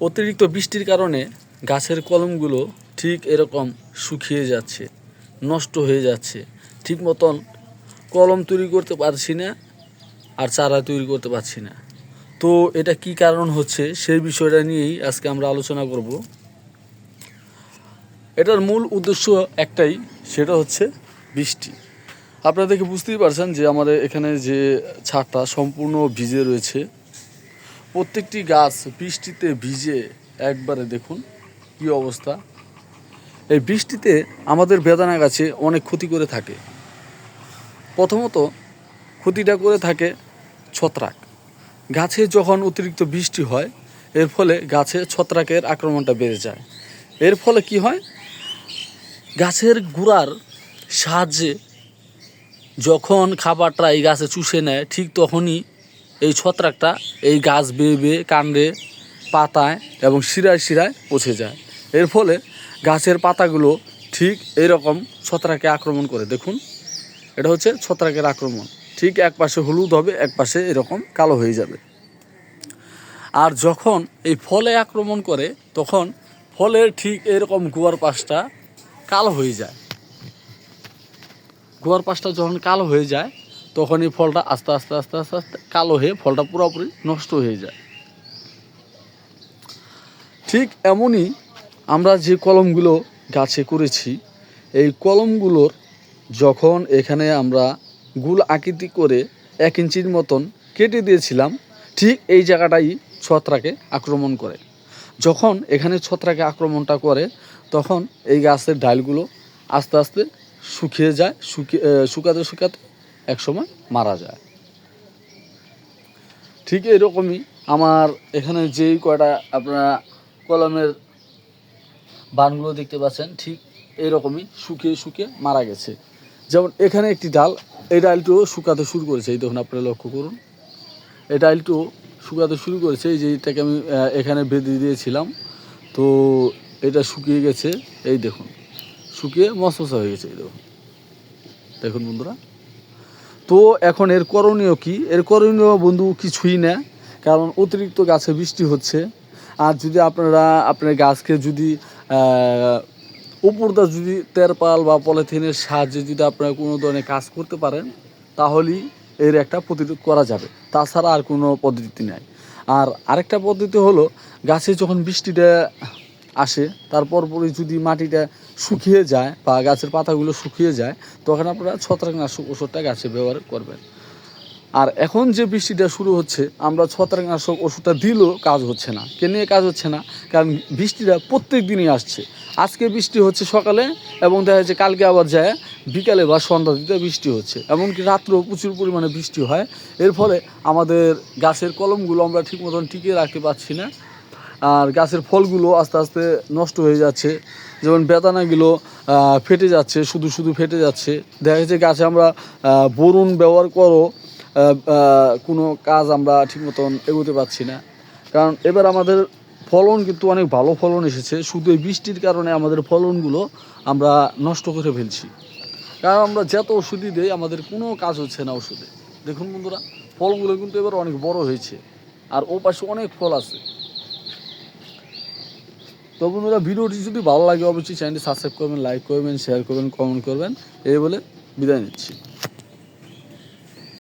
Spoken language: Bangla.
অতিরিক্ত বৃষ্টির কারণে গাছের কলমগুলো ঠিক এরকম শুকিয়ে যাচ্ছে, নষ্ট হয়ে যাচ্ছে। ঠিক মতন কলম তৈরি করতে পারছি না আর চারা তৈরি করতে পারছি না। তো এটা কি কারণ হচ্ছে সেই বিষয়টা নিয়েই আজকে আমরা আলোচনা করব। এটার মূল উদ্দেশ্য একটাই, সেটা হচ্ছে বৃষ্টি। আপনারা দেখে বুঝতেই পারছেন যে আমাদের এখানে যে ছাদটা সম্পূর্ণ ভিজে রয়েছে। প্রত্যেকটি গাছ বৃষ্টিতে ভিজে একবারে দেখুন কি অবস্থা। এই বৃষ্টিতে আমাদের বেদানা গাছে অনেক ক্ষতি করে থাকে। প্রথমত ক্ষতিটা করে থাকে ছত্রাক। গাছে যখন অতিরিক্ত বৃষ্টি হয়, এর ফলে গাছে ছত্রাকের আক্রমণটা বেড়ে যায়। এর ফলে কি হয়? গাছের গুড়ার সাহায্যে যখন খাবারটা এই গাছে চুষে নেয়, ঠিক তখনই এই ছত্রাকটা এই গাছ বেয়ে বেয়ে কাণ্ডে পাতায় এবং শিরায় শিরায় পচে যায়। এর ফলে গাছের পাতাগুলো ঠিক এরকম ছত্রাকে আক্রমণ করে। দেখুন, এটা হচ্ছে ছত্রাকের আক্রমণ। ঠিক এক পাশে হলুদ হবে, এক পাশে এরকম কালো হয়ে যাবে। আর যখন এই ফলে আক্রমণ করে, তখন ফলের ঠিক এরকম গুয়ার পাশটা কালো হয়ে যায়। গুয়ার পাশটা যখন কালো হয়ে যায় তখন এই ফলটা আস্তে আস্তে আস্তে আস্তে আস্তে কালো হয়ে ফলটা পুরোপুরি নষ্ট হয়ে যায়। ঠিক এমনই আমরা যে কলমগুলো গাছে করেছি, এই কলমগুলোর যখন এখানে আমরা গুল আকৃতি করে এক ইঞ্চির মতন কেটে দিয়েছিলাম, ঠিক এই জায়গাটাই ছত্রাকে আক্রমণ করে। যখন এখানে ছত্রাকে আক্রমণটা করে, তখন এই গাছের ডালগুলো আস্তে আস্তে শুকিয়ে যায়, শুকিয়ে শুকাতে শুকাতে একসময় মারা যায়। ঠিক এরকমই আমার এখানে যেই কয়টা আপনারা কলমের বানগুলো দেখতে পাচ্ছেন, ঠিক এরকমই শুকিয়ে শুকিয়ে মারা গেছে। যেমন এখানে একটি ডাল, এই ডালটিও শুকাতে শুরু করেছে, এই দেখুন আপনারা লক্ষ্য করুন। এই ডালটিও শুকাতে শুরু করেছে, এই যে এটাকে আমি এখানে বেঁধে দিয়েছিলাম। তো এটা শুকিয়ে গেছে, এই দেখুন, শুকিয়ে মশমশা হয়ে গেছে, এই দেখুন। দেখুন বন্ধুরা তো এখন এর করণীয় কি? এর করণীয় বন্ধু কিছুই না, কারণ অতিরিক্ত গাছে বৃষ্টি হচ্ছে। আর যদি আপনারা, আপনার গাছকে যদি উপরটা যদি তেরপাল বা পলিথিনের সাহায্যে যদি আপনারা কোনো ধরনের কাজ করতে পারেন, তাহলেই এর একটা প্রতিরোধ করা যাবে। তাছাড়া আর কোনো পদ্ধতি নাই। আর আরেকটা পদ্ধতি হলো, গাছে যখন বৃষ্টিটা আসে, তারপর পরে যদি মাটিটা শুকিয়ে যায় বা গাছের পাতাগুলো শুকিয়ে যায়, তখন আপনারা ছত্রাকনাশক ওষুধটা গাছে ব্যবহার করবেন। আর এখন যে বৃষ্টিটা শুরু হচ্ছে, আমরা ছত্রাকনাশক ওষুধটা দিলেও কাজ হচ্ছে না। কে নিয়ে কাজ হচ্ছে না? কারণ বৃষ্টিটা প্রত্যেক দিনই আসছে। আজকে বৃষ্টি হচ্ছে সকালে এবং দেখা যাচ্ছে কালকে আবার যায়, বিকালে বা সন্ধ্যা দিতে বৃষ্টি হচ্ছে। এমনকি রাত্রেও প্রচুর পরিমাণে বৃষ্টি হয়। এর ফলে আমাদের গাছের কলমগুলো আমরা ঠিক মতন টিকিয়ে রাখতে পারছি না। আর গাছের ফলগুলো আস্তে আস্তে নষ্ট হয়ে যাচ্ছে। যেমন বেদানাগুলো ফেটে যাচ্ছে, শুধু শুধু ফেটে যাচ্ছে। দেখা যাচ্ছে গাছে আমরা বরুণ ব্যবহার করো কোনো কাজ আমরা ঠিক মতন এগোতে পারছি না। কারণ এবার আমাদের ফলন কিন্তু অনেক ভালো ফলন এসেছে। শুধু এই বৃষ্টির কারণে আমাদের ফলনগুলো আমরা নষ্ট করে ফেলছি। কারণ আমরা যত ওষুধই দিই, আমাদের কোনো কাজ হচ্ছে না ওষুধে। দেখুন বন্ধুরা, ফলগুলো কিন্তু এবার অনেক বড় হয়েছে। আর ও পাশে অনেক ফল আছে। তো বন্ধুরা, ভিডিওটি যদি ভালো লাগে, অবশ্যই চ্যানেলটি সাবস্ক্রাইব করবেন লাইক করবেন শেয়ার করবেন কমেন্ট করবেন। এই বলে বিদায় নিচ্ছি।